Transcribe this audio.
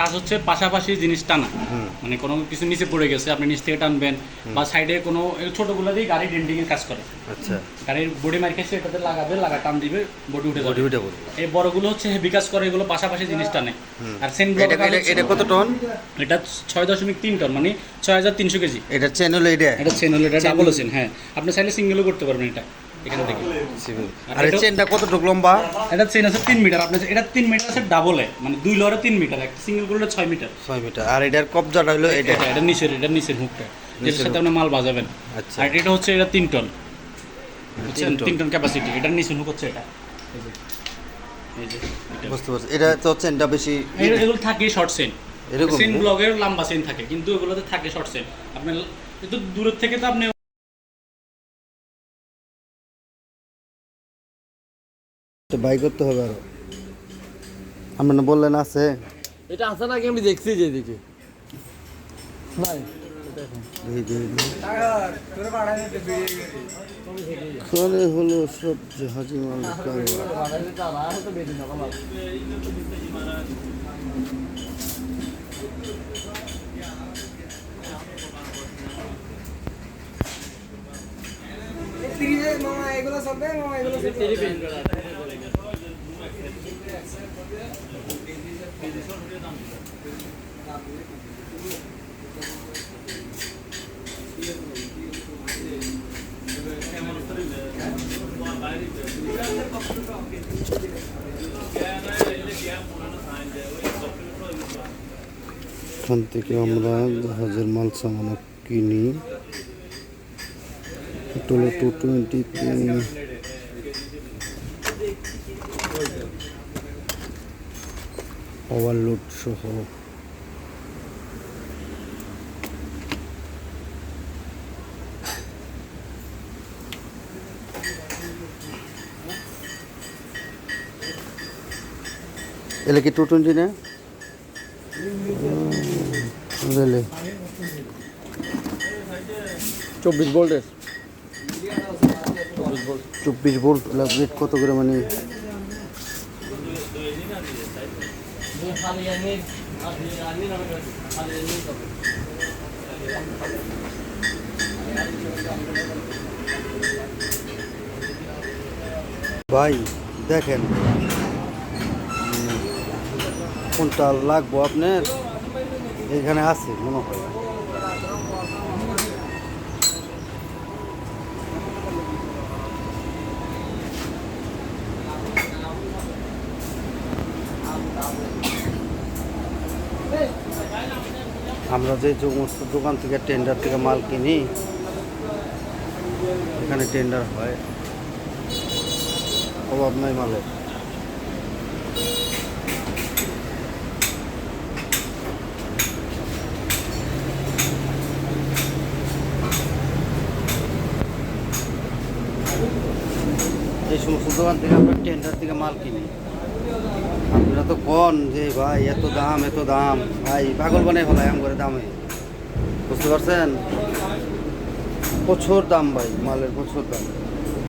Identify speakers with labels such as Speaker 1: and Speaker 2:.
Speaker 1: কাজ হচ্ছে পাশাপাশি জিনিস টানা। মানে কোনো কিছু নিচে পড়ে গেছে আপনি নিচ থেকে টানবেন বা সাইডে কোনো ছোটগুলো দিয়ে গাড়ি ডেন্টিং এর কাজ করে।
Speaker 2: আচ্ছা।
Speaker 1: গাড়ির বডি মার খেয়েছে এটাতে লাগাবে লাগা টান দিবে বডি উঠে
Speaker 2: বডি
Speaker 1: যাবে এই বড়গুলো হচ্ছে হেভি কাজ করে এগুলো পাশাপাশি জিনিস টানে। আর সেন
Speaker 2: এটা এটা- এটা কত টন
Speaker 1: এটা ছয় দশমিক তিন টন মানে ছয় হাজার তিনশো কেজি।
Speaker 2: এটা চেন হলো এটা?
Speaker 1: এটা চেন হলো এটা ডাবল চেন হ্যাঁ। আপনি চাইলে সিঙ্গেলও করতে পারবেন এটা। এখান থেকে।
Speaker 2: আর এই চেনটা কতটুকু লম্বা?
Speaker 1: এটা চেন আছে তিন মিটার আপনার এটা তিন মিটার আছে ডাবলে মানে দুই লরে তিন মিটার একটা সিঙ্গেল করলে ছয় মিটার
Speaker 2: ছয় মিটার আর এটার কবজাটা হলো এটা।
Speaker 1: এটা এটা নিচের এটা নিচের হুকটা যেটার সাথে আপনি মাল বাজাবেন।
Speaker 2: আচ্ছা।
Speaker 1: আর এটা হচ্ছে এটা তিন টন বুঝছেন?
Speaker 2: তিন টন।
Speaker 1: ক্যাপাসিটি এটার নিচের হুক হচ্ছে এটা। এই যে। এই যে। এটা।
Speaker 2: বুঝতে পারছি। এটা তো চেনটা বেশি
Speaker 1: এগুলো- এগুলো থাকে শর্ট
Speaker 2: এরকম
Speaker 1: ব্লগের লম্বা থাকে কিন্তু এগুলোতে থাকে শর্ট একটু দূরের থেকে তো আপনি
Speaker 2: তো বাই করতে হবে আরও। আপনি না বললেন আছে।
Speaker 3: এটা আছে নাকি? আমি দেখছি যে নাই
Speaker 2: দেখি, দেখি, দেখি। করে হলো সব জাহাজি মাল কারবার। এখান থেকে আমরা জাহাজের মাল সামান কিনি এটা হলো টু টোয়েন্টি ওভারলোড সহ। এলে কি টু টোয়েন্টি না
Speaker 3: চব্বিশ ভোল্টের
Speaker 2: চব্বিশ ভোল্ট রেট কত করে মানে? ভাই দেখেন। কোনটা লাগবো আপনার? এখানে আছে মনে হয়। আমরা যে সমস্ত দোকান থেকে টেন্ডার থেকে মাল কিনি, এখানে টেন্ডার হয়। অভাব নাই মালের। এই সমস্ত দোকান থেকে আমরা টেন্ডার থেকে মাল কিনি। আপনারা তো কন যে ভাই, এত দাম এত দাম। ভাই, পাগল বানাই হলাই আম করে দামে। বুঝতে পারছেন? প্রচুর দাম ভাই, মালের প্রচুর দাম।